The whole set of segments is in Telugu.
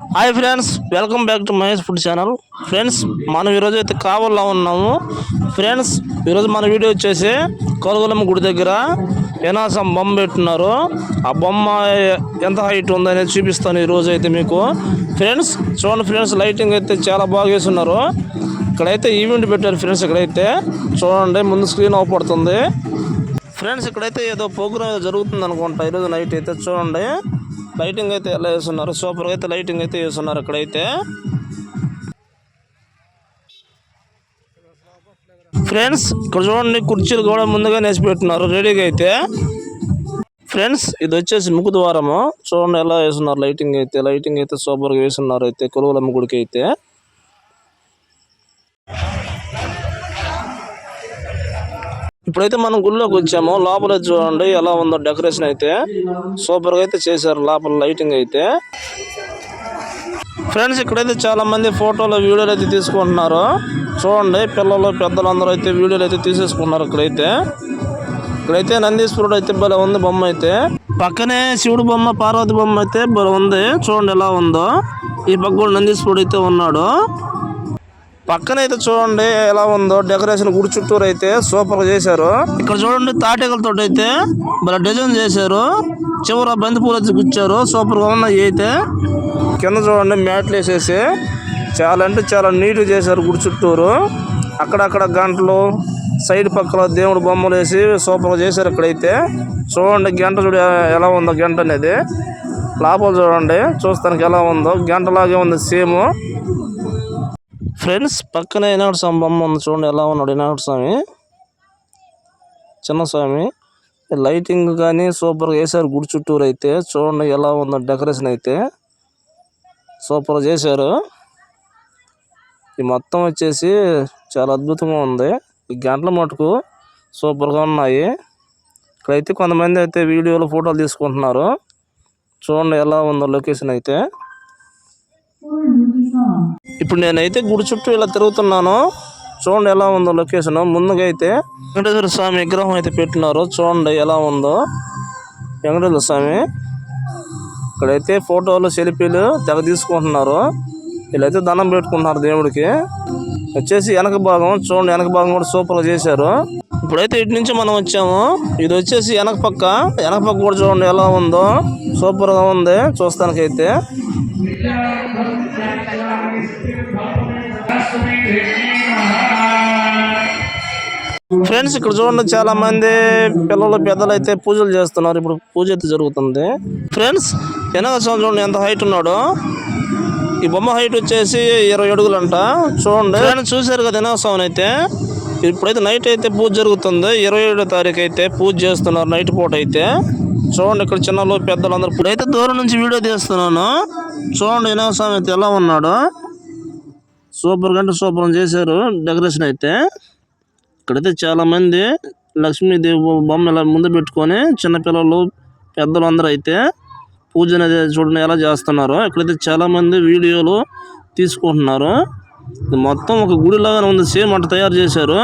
Hi friends welcome back to Mahesh food channel friends మనం ఈరోజు అయితే కావల్లో ఉన్నాము. ఫ్రెండ్స్ ఈరోజు మన వీడియో వచ్చేసి కొలగొలమ్మ గుడి దగ్గర వినాశం బొమ్మ పెట్టున్నారు. ఆ బొమ్మ ఎంత హైట్ ఉందనేది చూపిస్తాను ఈరోజు అయితే మీకు. ఫ్రెండ్స్ చూడండి ఫ్రెండ్స్ లైటింగ్ అయితే చాలా బాగా వేస్తున్నారు ఇక్కడైతే ఈవెంట్ పెట్టారు ఫ్రెండ్స్ ఇక్కడైతే. చూడండి ముందు స్క్రీన్ అవపడుతుంది ఫ్రెండ్స్ ఇక్కడైతే ఏదో ప్రోగ్రామ్ జరుగుతుంది అనుకుంటా ఈరోజు నైట్ అయితే చూడండి. లైటింగ్ అయితే ఎలా వేస్తున్నారు? సూపర్గా అయితే లైటింగ్ అయితే వేస్తున్నారు ఇక్కడైతే. ఫ్రెండ్స్ ఇక్కడ చూడండి కుర్చీలు కూడా ముందుగా నేసి పెట్టినారు రెడీగా అయితే. ఫ్రెండ్స్ ఇది వచ్చేసి ముక్కు ద్వారము. చూడండి ఎలా వేస్తున్నారు లైటింగ్ అయితే. లైటింగ్ అయితే సూపర్గా వేస్తున్నారు అయితే కొలువులమ్మ గుడికి అయితే. ఇప్పుడైతే మనం గుళ్ళోకి వచ్చాము. లోపల చూడండి ఎలా ఉందో డెకరేషన్ అయితే. సూపర్గా అయితే చేశారు లోపల లైటింగ్ అయితే. ఫ్రెండ్స్ ఇక్కడైతే చాలా మంది ఫోటోలు వీడియోలు అయితే తీసుకుంటున్నారు. చూడండి పిల్లలు పెద్దలు అందరూ అయితే వీడియోలు అయితే తీసేసుకున్నారు ఇక్కడైతే. ఇక్కడైతే నందీశ్వరుడు అయితే భలే ఉంది బొమ్మ అయితే. పక్కనే శివుడు బొమ్మ పార్వతి బొమ్మ అయితే భలే ఉంది. చూడండి ఎలా ఉందో. ఈ పక్క కూడా నందీశ్వరుడు అయితే ఉన్నాడు. పక్కన అయితే చూడండి ఎలా ఉందో. డెకరేషన్ గుడి చుట్టూరు అయితే సూపర్గా చేశారు. ఇక్కడ చూడండి తాటికలతో అయితే భలే డిజైన్ చేశారు. చివర బంతి పూలు వచ్చి గుచ్చారు. సూపర్గా ఉన్నాయి అయితే. కింద చూడండి మ్యాట్లు వేసేసి చాలా అంటే చాలా నీట్గా చేశారు గుడి చుట్టూరు. అక్కడక్కడ గంటలు సైడ్ పక్కల దేవుడు బొమ్మలు వేసి సూపర్గా చేశారు ఇక్కడైతే. చూడండి గంట చూడ ఎలా ఉందో గంట అనేది. లోపల చూడండి చూస్తానికి ఎలా ఉందో. గంటలాగే ఉంది సేమ్ ఫ్రెండ్స్ పక్కనే వినాయకుడు స్వామి బొమ్మ ఉంది చూడండి ఎలా ఉన్నాడు వినాయకుడు స్వామి? చిన్న స్వామి. లైటింగ్ కానీ సూపర్గా వేశారు గుడి చుట్టూరు అయితే. చూడండి ఎలా ఉందో డెకరేషన్ అయితే. సూపర్ చేశారు. ఈ మొత్తం వచ్చేసి చాలా అద్భుతంగా ఉంది. ఈ గంటల మటుకు సూపర్గా ఉన్నాయి. ఇక్కడైతే కొంతమంది అయితే వీడియోలు ఫోటోలు తీసుకుంటున్నారు. చూడండి ఎలా ఉందో లొకేషన్ అయితే. ఇప్పుడు నేనైతే గుడి చుట్టూ ఇలా తిరుగుతున్నాను. చూడండి ఎలా ఉందో లొకేషన్ ముందుగా అయితే వెంకటేశ్వర స్వామి విగ్రహం అయితే పెట్టినారు. చూడండి ఎలా ఉందో. వెంకటేశ్వర స్వామి. ఇక్కడైతే ఫోటోలు సెల్ఫీలు తెగ తీసుకుంటున్నారు. వీళ్ళైతే దండం పెట్టుకుంటున్నారు దేవుడికి. వచ్చేసి వెనక భాగం చూడండి వెనక భాగం కూడా సూపర్గా చేశారు. ఇప్పుడైతే ఇటు నుంచి మనం వచ్చాము. ఇది వచ్చేసి వెనక పక్క. వెనక పక్క కూడా చూడండి ఎలా ఉందో. సూపర్గా ఉంది చూస్తానికైతే. ఫ్రెండ్స్ ఇక్కడ చూడండి చాలా మంది పిల్లలు పెద్దలు అయితే పూజలు చేస్తున్నారు. ఇప్పుడు పూజ అయితే జరుగుతుంది. ఫ్రెండ్స్ వెనక స్వామి చూడండి ఎంత హైట్ ఉన్నాడో. ఈ బొమ్మ హైట్ వచ్చేసి ఇరవై అడుగులంట. చూడండి. ఫ్రెండ్స్ చూశారు కదా వెనక అయితే. ఇప్పుడైతే నైట్ అయితే పూజ జరుగుతుంది. ఇరవై ఏడో తారీఖు అయితే పూజ చేస్తున్నారు నైట్ పూట అయితే. చూడండి ఇక్కడ చిన్నలు పెద్దలు అందరు ఇప్పుడైతే దూరం నుంచి వీడియో తీస్తున్నాను. చూడండి వినాయక స్వామి అయితే ఎలా ఉన్నాడు. సూపర్ కంటే సూపర్ చేశారు డెకరేషన్ అయితే. ఇక్కడైతే చాలా మంది లక్ష్మీదేవి బొమ్మ ఇలా ముందు పెట్టుకొని చిన్నపిల్లలు పెద్దలు అందరూ అయితే పూజ అనేది చూడండి ఎలా చేస్తున్నారు. ఇక్కడైతే చాలా మంది వీడియోలు తీసుకుంటున్నారు. మొత్తం ఒక గుడి లాగానే ఉంది. సేమ్ అట్లా తయారు చేశారు.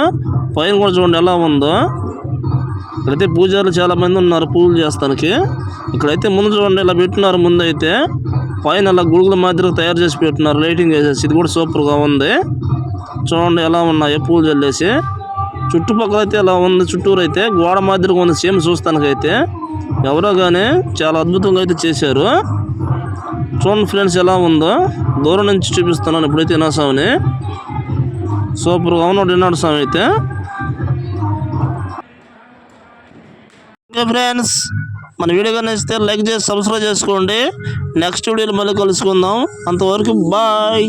పైన కూడా చూడండి ఎలా ఉందో. ఇక్కడైతే పూజారులు చాలా మంది ఉన్నారు పూజలు చేస్తానికి. ఇక్కడైతే ముందు చూడండి ఇలా పెట్టినారు ముందు అయితే పైన అలా గుడుగుల మాదిరిగా తయారు చేసి పెట్టినారు లైటింగ్ వేసేసి ఇది కూడా సూపర్గా ఉంది. చూడండి ఎలా ఉన్నాయి పూలు చల్లేసి చుట్టుపక్కల అయితే ఎలా ఉంది చుట్టూరు అయితే గోడ మాదిరిగా ఉంది సేమ్ చూస్తానికైతే. ఎవరో కానీ చాలా అద్భుతంగా అయితే చేశారు. చూడండి ఫ్రెండ్స్ ఎలా ఉందో. దూరం నుంచి చూపిస్తున్నాను ఇప్పుడైతే వినాస్వామిని సూపర్గా ఉన్నాడు వినాడు స్వామి అయితే. ఓకే ఫ్రెండ్స్ మన వీడియో కానీ లైక్ చేసి సబ్స్క్రైబ్ చేసుకోండి. నెక్స్ట్ వీడియోలో మళ్ళీ కలుసుకుందాం. అంతవరకు బాయ్.